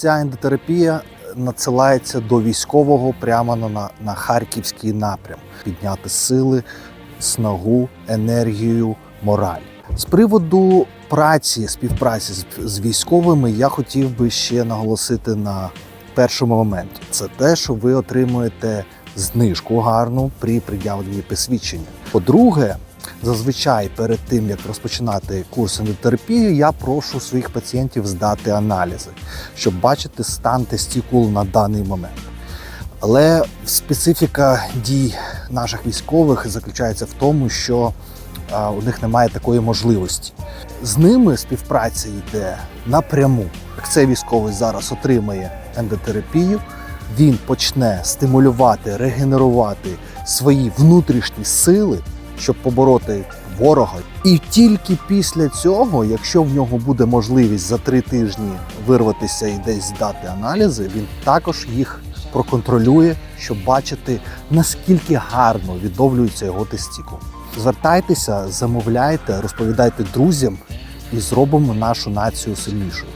Ця ендотерапія надсилається до військового прямо на, на, харківський напрям, підняти сили, снагу, енергію, мораль. З приводу праці, співпраці з, з військовими, я хотів би ще наголосити на першому моменті. Це те, що ви отримуєте знижку гарну при пред'явленні посвідчення. По-друге, зазвичай перед тим як розпочинати курс ендотерапії, я прошу своїх пацієнтів здати аналізи, щоб бачити стан тестікул на даний момент. Але специфіка дій наших військових заключається в тому, що у них немає такої можливості. З ними співпраця йде напряму. Як цей військовий зараз отримає ендотерапію, він почне стимулювати, регенерувати свої внутрішні сили, щоб побороти ворога. І тільки після цього, якщо в нього буде можливість за три тижні вирватися і десь здати аналізи, він також їх проконтролює, щоб бачити наскільки гарно відновлюється його тестікул. Звертайтеся, замовляйте, розповідайте друзям і зробимо нашу націю сильнішою.